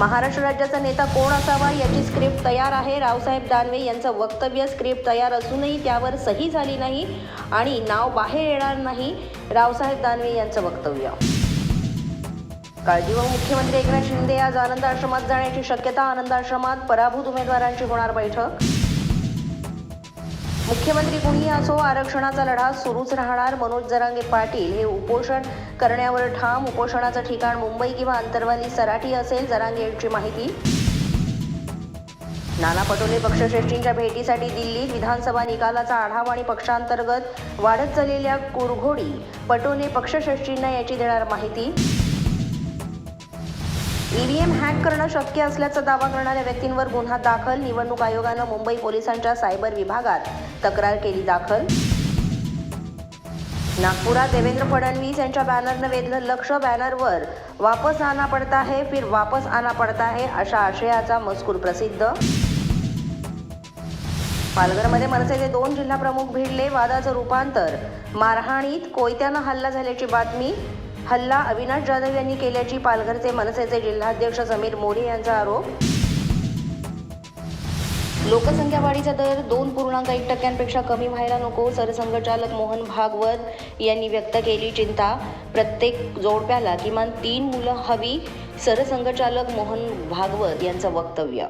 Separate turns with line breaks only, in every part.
महाराष्ट्र राज्याचा नेता कोण असावा याची स्क्रिप्ट तयार आहे. रावसाहेब दानवे यांचं वक्तव्य स्क्रिप्ट तयार असूनही त्यावर सही झाली नाही आणि नाव बाहेर येणार नाही रावसाहेब दानवे यांचं वक्तव्य. काळजीवाहू मुख्यमंत्री एकनाथ शिंदे आज आनंद आश्रमात जाण्याची शक्यता आनंद आश्रमात पराभूत उमेदवारांची होणार बैठक. मुख्यमंत्री कुणी असो आरक्षणाचा लढा सुरूच राहणार. मनोज जरांगे पाटील हे उपोषण करण्यावर ठाम. उपोषणाचं ठिकाण मुंबई किंवा अंतरवाली सराठी असेल जरांगे यांची माहिती. नाना पटोले पक्षश्रेष्ठींच्या भेटीसाठी दिल्लीत विधानसभा निकालाचा आढावा आणि पक्षांतर्गत वाढत चाललेल्या कुरघोडी. पटोले पक्षश्रेष्ठींना याची देणार माहिती. ईव्हीएम हॅक करणं शक्य असल्याचा दावा करणाऱ्या व्यक्तींवर गुन्हा दाखल. निवडणूक आयोगानं मुंबई पोलिसांच्या सायबर विभागात तक्रार केली दाखल. नागपुरात देवेंद्र फडणवीस यांच्या बॅनरनं वेधलं लक्ष बॅनरवर. वापस आना पडता है फिर वापस आना पडता है अशा आशयाचा मजकूर प्रसिद्ध. पालघरमध्ये मनसेचे दोन जिल्हा प्रमुख भिडले वादाचं रूपांतर. मारहाणीत कोयत्यानं हल्ला झाल्याची बातमी. हल्ला अविनाश जाधव यांनी केल्याची पालघरचे मनसेचे जिल्हाध्यक्ष समीर मोरे यांचा आरोप. लोकसंख्या वाढीचा दर दोन पूर्णांक एक टक्क्यांपेक्षा कमी व्हायला नको सरसंघचालक मोहन भागवत यांनी व्यक्त केली चिंता. प्रत्येक जोडप्याला किमान तीन मुलं हवी सरसंघचालक मोहन भागवत यांचं वक्तव्य.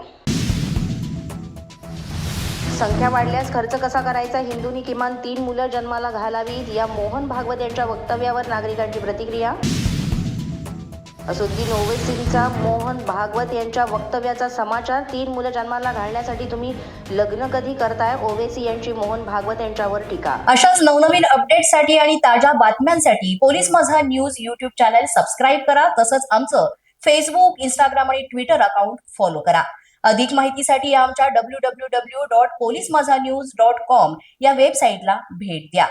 संख्या वाढल्यास खर्च कसा करायचा? हिंदूंनी किमान तीन मुलं जन्माला घालावीत या मोहन भागवत यांच्या वक्तव्यावर नागरिकांची प्रतिक्रिया? असुद्दीन ओवेसींचा मोहन भागवत यांच्या वक्तव्याचा समाचार तीन मुलं जन्माला घालण्यासाठी तुम्ही लग्न कधी करताय? ओवेसी यांची मोहन भागवत यांच्यावर टीका.
अशाच नवनवीन अपडेटसाठी आणि ताज्या बातम्यांसाठी पोलीस माझा न्यूज युट्यूब चॅनल सबस्क्राईब करा. तसंच आमचं फेसबुक इंस्टाग्राम आणि ट्विटर अकाउंट फॉलो करा. अधिक माहितीसाठी आमच्या W W W dot police माझा न्यूज डॉट कॉम या वेबसाईटला भेट द्या.